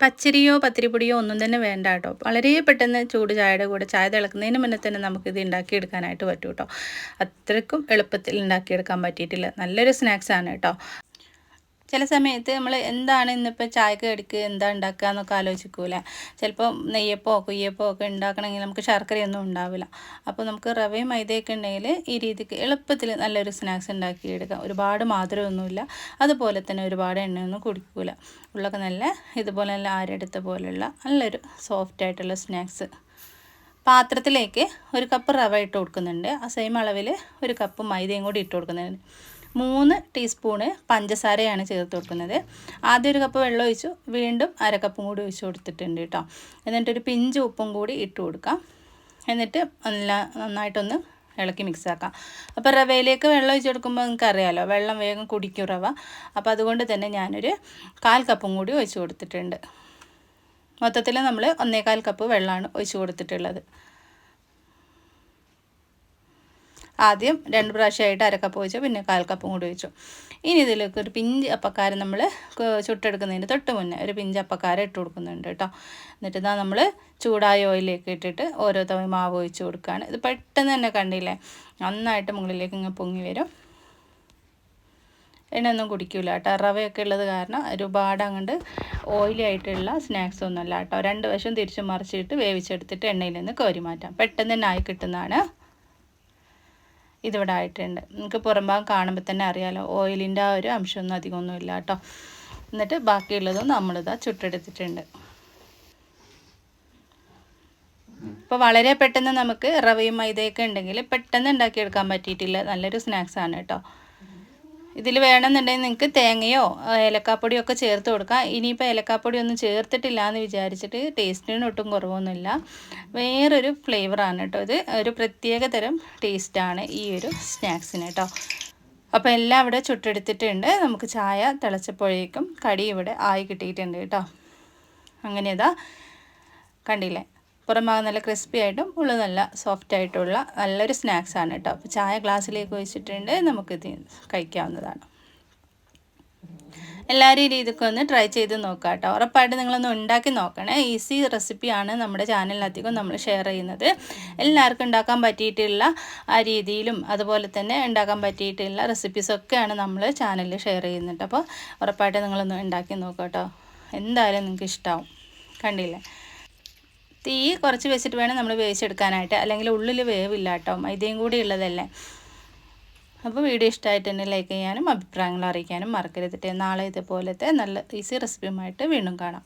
പച്ചരിയോ പത്തിരിപ്പൊടിയോ ഒന്നും തന്നെ വേണ്ട കേട്ടോ. വളരെ പെട്ടെന്ന് ചൂട് ചായയുടെ കൂടെ ചായ തിളക്കുന്നതിന് മുന്നേ തന്നെ നമുക്കിത് ഉണ്ടാക്കിയെടുക്കാനായിട്ട് പറ്റും കേട്ടോ. അത്രയ്ക്കും എളുപ്പത്തിൽ ഉണ്ടാക്കിയെടുക്കാൻ പറ്റിയിട്ടില്ല. നല്ലൊരു സ്നാക്സാണ് കേട്ടോ. ചില സമയത്ത് നമ്മൾ എന്താണ് ഇന്നിപ്പോൾ ചായക്ക് എടുക്കുക എന്താ ഉണ്ടാക്കുക എന്നൊക്കെ ആലോചിക്കൂല. ചിലപ്പോൾ നെയ്യപ്പോ കുയ്യപ്പോ ഒക്കെ ഉണ്ടാക്കണമെങ്കിൽ നമുക്ക് ശർക്കരയൊന്നും ഉണ്ടാവില്ല. അപ്പോൾ നമുക്ക് റവയും മൈദയൊക്കെ ഉണ്ടെങ്കിൽ ഈ രീതിക്ക് എളുപ്പത്തിൽ നല്ലൊരു സ്നാക്സ് ഉണ്ടാക്കിയെടുക്കാം ഒരുപാട് മാധുരമൊന്നുമില്ല. അതുപോലെ തന്നെ ഒരുപാട് എണ്ണയൊന്നും കുടിക്കൂല. ഉള്ളൊക്കെ നല്ല ഇതുപോലെ നല്ല ആരെടുത്ത പോലെയുള്ള നല്ലൊരു സോഫ്റ്റ് ആയിട്ടുള്ള സ്നാക്സ്. പാത്രത്തിലേക്ക് ഒരു കപ്പ് റവ ഇട്ട് കൊടുക്കുന്നുണ്ട്. ആ സെയിം അളവിൽ ഒരു കപ്പ് മൈദയും കൂടി ഇട്ട് കൊടുക്കുന്നുണ്ട്. മൂന്ന് ടീസ്പൂണ് പഞ്ചസാരയാണ് ചേർത്ത് കൊടുക്കുന്നത്. ആദ്യം ഒരു കപ്പ് വെള്ളം ഒഴിച്ചു വീണ്ടും അരക്കപ്പും കപ്പും കൂടി ഒഴിച്ച് കൊടുത്തിട്ടുണ്ട് കേട്ടോ എന്നിട്ടൊരു പിഞ്ച് ഉപ്പും കൂടി ഇട്ട് കൊടുക്കാം. എന്നിട്ട് നല്ല നന്നായിട്ടൊന്ന് ഇളക്കി മിക്സ് ആക്കാം. അപ്പോൾ റവയിലേക്ക് വെള്ളം ഒഴിച്ച് കൊടുക്കുമ്പോൾ നിങ്ങൾക്ക് അറിയാമല്ലോ വെള്ളം വേഗം കുടിക്കും റവ. അപ്പോൾ അതുകൊണ്ട് തന്നെ ഞാനൊരു കാൽ കപ്പും കൂടി ഒഴിച്ച് കൊടുത്തിട്ടുണ്ട്. മൊത്തത്തിൽ നമ്മൾ ഒന്നേകാൽ കപ്പ് വെള്ളമാണ് ഒഴിച്ച് കൊടുത്തിട്ടുള്ളത്. ആദ്യം രണ്ട് പ്രാവശ്യമായിട്ട് അരക്കപ്പ് ഒഴിച്ചു പിന്നെ കാൽ കൂടി ഒഴിച്ചു ഇനി ഇതിലേക്ക് ഒരു പിഞ്ച് അപ്പക്കാരം നമ്മൾ ചുട്ടെടുക്കുന്നതിന് തൊട്ട് മുന്നേ ഒരു പിഞ്ച് അപ്പക്കാരം ഇട്ട് കൊടുക്കുന്നുണ്ട് കേട്ടോ. എന്നിട്ട് ഇതാ നമ്മൾ ചൂടായ ഓയിലേക്ക് ഇട്ടിട്ട് ഓരോ തവണ മാവ് ഒഴിച്ച് കൊടുക്കുകയാണ്. ഇത് പെട്ടെന്ന് തന്നെ കണ്ടില്ലേ? നന്നായിട്ട് മുകളിലേക്ക് ഇങ്ങനെ പൊങ്ങി വരും. എണ്ണയൊന്നും കുടിക്കില്ല കേട്ടോ. റവയൊക്കെ ഉള്ളത് കാരണം ഒരുപാട് അങ്ങോട്ട് ഓയിലി ആയിട്ടുള്ള സ്നാക്സ് ഒന്നുമല്ല കേട്ടോ. രണ്ട് വശം തിരിച്ചു മറിച്ചിട്ട് വേവിച്ചെടുത്തിട്ട് എണ്ണയിൽ നിന്ന് കോരി മാറ്റാം. പെട്ടെന്ന് തന്നെ ആയി കിട്ടുന്നതാണ്. ഇതിവിടെ ആയിട്ടുണ്ട്. നമുക്ക് പുറം ഭാഗം കാണുമ്പോൾ തന്നെ അറിയാമല്ലോ ഓയിലിന്റെ ആ ഒരു അംശമൊന്നും അധികമൊന്നും ഇല്ല കേട്ടോ എന്നിട്ട് ബാക്കിയുള്ളതും നമ്മളിതാ ചുട്ടെടുത്തിട്ടുണ്ട്. ഇപ്പോൾ വളരെ പെട്ടെന്ന് നമുക്ക് റവയും മൈദയൊക്കെ ഉണ്ടെങ്കിൽ പെട്ടെന്ന് ഉണ്ടാക്കിയെടുക്കാൻ പറ്റിയിട്ടില്ല. നല്ലൊരു സ്നാക്സാണ് കേട്ടോ ഇതിൽ വേണമെന്നുണ്ടെങ്കിൽ നിങ്ങൾക്ക് തേങ്ങയോ ഏലക്കാപ്പൊടിയോ ഒക്കെ ചേർത്ത് കൊടുക്കാം. ഇനിയിപ്പോൾ ഏലക്കാപ്പൊടി ഒന്നും ചേർത്തിട്ടില്ല എന്ന് വിചാരിച്ചിട്ട് ടേസ്റ്റിന് ഒട്ടും കുറവൊന്നുമില്ല. വേറൊരു ഫ്ലേവറാണ് കേട്ടോ ഇത്. ഒരു പ്രത്യേക തരം ടേസ്റ്റാണ് ഈ ഒരു സ്നാക്സിന് കേട്ടോ. അപ്പോൾ എല്ലാം ഇവിടെ ചുട്ടെടുത്തിട്ടുണ്ട്. നമുക്ക് ചായ തിളച്ചപ്പോഴേക്കും കടി ഇവിടെ ആയി കിട്ടിയിട്ടുണ്ട് കേട്ടോ. അങ്ങനെ ഇതാ കണ്ടില്ലേ? പുറം ഭാഗം നല്ല ക്രിസ്പി ആയിട്ടും ഉള്ളു നല്ല സോഫ്റ്റ് ആയിട്ടുള്ള നല്ലൊരു സ്നാക്സാണ് കേട്ടോ അപ്പോൾ ചായ ഗ്ലാസ്സിലേക്ക് ഒഴിച്ചിട്ടുണ്ട്. നമുക്കിത് കഴിക്കാവുന്നതാണ്. എല്ലാവരും ഈ രീതിക്ക് ഒന്ന് ട്രൈ ചെയ്ത് നോക്കാം കേട്ടോ ഉറപ്പായിട്ട് നിങ്ങളൊന്ന് ഉണ്ടാക്കി നോക്കണേ. ഈസി റെസിപ്പിയാണ് നമ്മുടെ ചാനലിനകത്തേക്കും നമ്മൾ ഷെയർ ചെയ്യുന്നത്. എല്ലാവർക്കും ഉണ്ടാക്കാൻ പറ്റിയിട്ടുള്ള ആ രീതിയിലും അതുപോലെ തന്നെ ഉണ്ടാക്കാൻ പറ്റിയിട്ടുള്ള റെസിപ്പീസൊക്കെയാണ് നമ്മൾ ചാനലിൽ ഷെയർ ചെയ്യുന്നുണ്ട് അപ്പോൾ ഉറപ്പായിട്ട് നിങ്ങളൊന്ന് ഉണ്ടാക്കി നോക്കാം കേട്ടോ എന്തായാലും നിങ്ങൾക്ക് ഇഷ്ടമാവും കണ്ടില്ലേ? തീ കുറച്ച് വെച്ചിട്ട് വേണം നമ്മൾ വേവിച്ചെടുക്കാനായിട്ട്. അല്ലെങ്കിൽ ഉള്ളിൽ വേവില്ല കേട്ടോ മൈദയും കൂടി ഉള്ളതല്ലേ. അപ്പോൾ വീഡിയോ ഇഷ്ടമായിട്ട് തന്നെ ലൈക്ക് ചെയ്യാനും അഭിപ്രായങ്ങൾ അറിയിക്കാനും മറക്കരുതിട്ട് നാളെ ഇതുപോലത്തെ നല്ല ഈസി റെസിപ്പിയുമായിട്ട് വീണ്ടും കാണാം.